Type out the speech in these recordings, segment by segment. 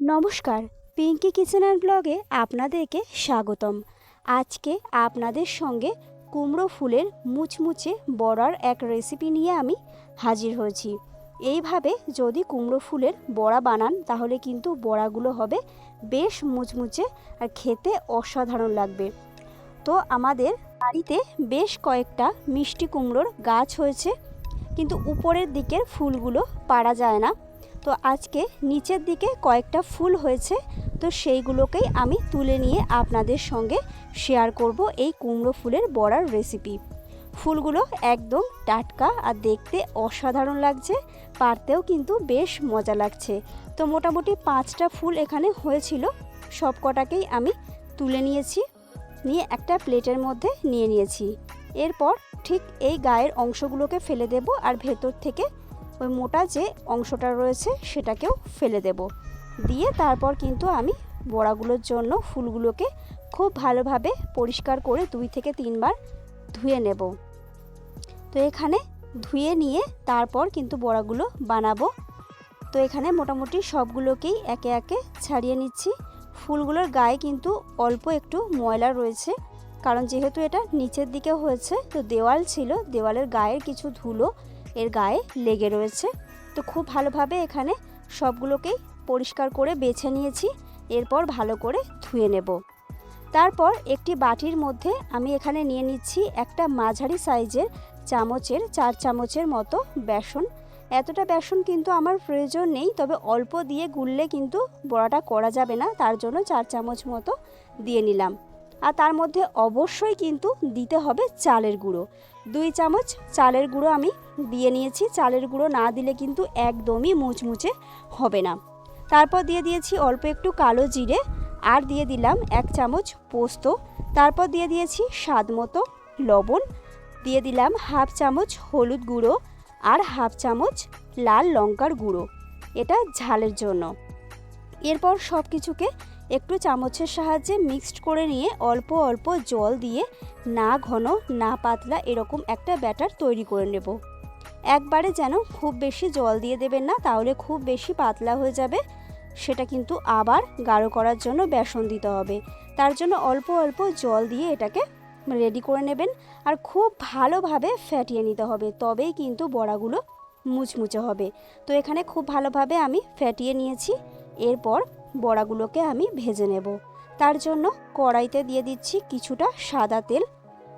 নমস্কার, Pinki kitchen and ব্লগে আপনাদেরকে স্বাগতম। আজকে আপনাদের সঙ্গে কুমড়ো ফুলের মুচমুচে বড়ার এক রেসিপি নিয়ে আমি হাজির হয়েছি। এইভাবে যদি কুমড়ো ফুলের বড়া বানান, তাহলে কিন্তু বড়াগুলো হবে বেশ মুচমুচে আর খেতে অসাধারণ লাগবে। তো আমাদের বাড়িতে বেশ কয়েকটা মিষ্টি কুমড়োর গাছ হয়েছে, কিন্তু উপরের দিকের ফুলগুলো পারা যায় না। তো আজকে নিচের দিকে কয়েকটা ফুল হয়েছে, তো সেইগুলোকেই আমি তুলে নিয়ে আপনাদের সঙ্গে শেয়ার করব এই কুমড়ো ফুলের বড়ার রেসিপি ফুলগুলো একদম টাটকা আর দেখতে অসাধারণ লাগছে, পারতেও কিন্তু বেশ মজা লাগছে। তো মোটামুটি পাঁচটা ফুল এখানে হয়েছিল সব কটাকেই আমি তুলে নিয়েছি, নিয়ে একটা প্লেটের মধ্যে নিয়ে নিয়েছি। এরপর ঠিক এই গায়ের অংশগুলোকে ফেলে দেব আর ভেতর থেকে ওই মোটা যে অংশটা রয়েছে সেটাকেও ফেলে দেব। দিয়ে তারপর কিন্তু আমি বড়াগুলোর জন্য ফুলগুলোকে খুব ভালোভাবে পরিষ্কার করে দুই থেকে তিনবার ধুয়ে নেব। তো এখানে ধুয়ে নিয়ে তারপর কিন্তু বড়াগুলো বানাবো। তো এখানে মোটামুটি সবগুলোকেই একে একে ছাড়িয়ে নিচ্ছি। ফুলগুলোর গায়ে কিন্তু অল্প একটু ময়লা রয়েছে, কারণ যেহেতু এটা নিচের দিকে হয়েছে, তো দেওয়াল ছিল, দেওয়ালের গায়ের কিছু ধুলো এর গায়ে লেগে রয়েছে। তো খুব ভালোভাবে এখানে সবগুলোকেই পরিষ্কার করে বেছে নিয়েছি। এরপর ভালো করে ধুয়ে নেব। তারপর একটি বাটির মধ্যে আমি এখানে নিয়ে নিচ্ছি একটা মাঝারি সাইজের চামচের, চার চামচের মতো বেসন। এতটা বেসন কিন্তু আমার প্রয়োজন নেই, তবে অল্প দিয়ে গুললে কিন্তু বড়াটা করা যাবে না। তার জন্য চার চামচ মতো দিয়ে নিলাম। আর তার মধ্যে অবশ্যই কিন্তু দিতে হবে চালের গুঁড়ো। দুই চামচ চালের গুঁড়ো আমি দিয়ে নিয়েছি। চালের গুঁড়ো না দিলে কিন্তু একদমই মুচমুচে হবে না। তারপর দিয়ে দিয়েছি অল্প একটু কালো জিরে আর দিয়ে দিলাম এক চামচ পোস্ত। তারপর দিয়ে দিয়েছি স্বাদ মতো লবণ। দিয়ে দিলাম হাফ চামচ হলুদ গুঁড়ো আর হাফ চামচ লাল লঙ্কার গুঁড়ো। এটা ঝালের জন্য। এরপর সব কিছুকে একটু চামচের সাহায্যে মিক্সড করে নিয়ে অল্প অল্প জল দিয়ে না ঘন, না পাতলা এরকম একটা ব্যাটার তৈরি করে নেব। একবারে যেন খুব বেশি জল দিয়ে দেবেন না, তাহলে খুব বেশি পাতলা হয়ে যাবে। সেটা কিন্তু আবার গাঢ় করার জন্য বেসন দিতে হবে। তার জন্য অল্প অল্প জল দিয়ে এটাকে রেডি করে নেবেন আর খুব ভালোভাবে ফ্যাটিয়ে নিতে হবে, তবেই কিন্তু বড়াগুলো মুচমুচে হবে। তো এখানে খুব ভালোভাবে আমি ফ্যাটিয়ে নিয়েছি। এরপর বড়াগুলোকে আমি ভেজে নেব। তার জন্য কড়াইতে দিয়ে দিচ্ছি কিছুটা সাদা তেল।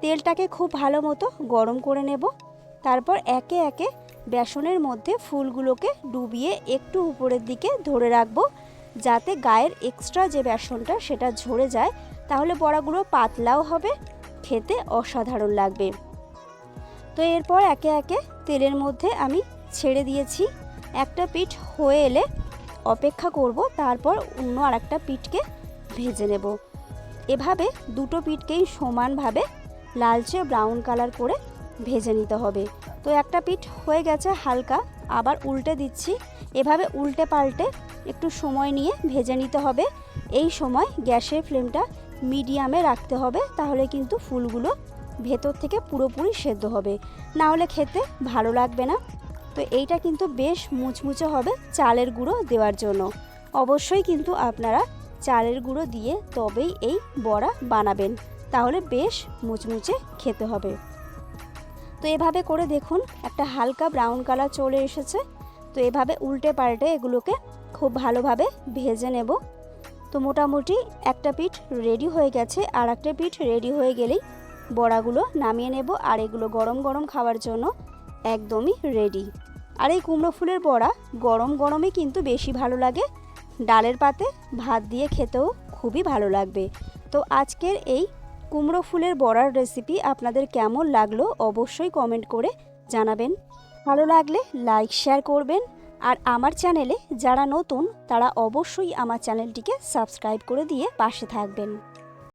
তেলটাকে খুব ভালো মতো গরম করে নেব। তারপর একে একে বেসনের মধ্যে ফুলগুলোকে ডুবিয়ে একটু উপরের দিকে ধরে রাখব, যাতে গায়ের এক্সট্রা যে বেসনটা সেটা ঝরে যায়, তাহলে বড়াগুলো পাতলাও হবে, খেতে অসাধারণ লাগবে। তো এরপর একে একে তেলের মধ্যে আমি ছেড়ে দিয়েছি। একটা পিঠ হয়ে এলে অপেক্ষা করব, তারপর অন্য আরেকটা পিঠকে ভেজে নেব। এভাবে দুটো পিঠকেই সমানভাবে লালচে ব্রাউন কালার করে ভেজে নিতে হবে। তো একটা পিঠ হয়ে গেছে হালকা, আবার উল্টে দিচ্ছি। এভাবে উল্টে পাল্টে একটু সময় নিয়ে ভেজে নিতে হবে। এই সময় গ্যাসের ফ্লেমটা মিডিয়ামে রাখতে হবে, তাহলে কিন্তু ফুলগুলো ভেতর থেকে পুরোপুরি সেদ্ধ হবে। না হলে খেতে ভালো লাগবে না। তো এইটা কিন্তু বেশ মুচমুচে হবে চালের গুঁড়ো দেওয়ার জন্য। অবশ্যই কিন্তু আপনারা চালের গুঁড়ো দিয়ে তবেই এই বড়া বানাবেন, তাহলে বেশ মুচমুচে খেতে হবে। তো এভাবে করে দেখুন, একটা হালকা ব্রাউন কালার চলে এসেছে। তো এভাবে উল্টে পাল্টে এগুলোকে খুব ভালোভাবে ভেজে নেব। তো মোটামুটি একটা পিঠ রেডি হয়ে গেছে আর একটা পিঠ রেডি হয়ে গেলেই বড়াগুলো নামিয়ে নেব, আর এগুলো গরম গরম খাওয়ার জন্য একদমই রেডি আর এই কুমড়ো ফুলের বড়া গরম গরমে কিন্তু বেশি ভালো লাগে। ডালের পাতে ভাত দিয়ে খেতেও খুবই ভালো লাগবে। তো আজকের এই কুমড়ো ফুলের বড়ার রেসিপি আপনাদের কেমন লাগল অবশ্যই কমেন্ট করে জানাবেন। ভালো লাগলে লাইক শেয়ার করবেন। আর আমার চ্যানেলে যারা নতুন তারা অবশ্যই আমার চ্যানেলটিকে সাবস্ক্রাইব করে দিয়ে পাশে থাকবেন।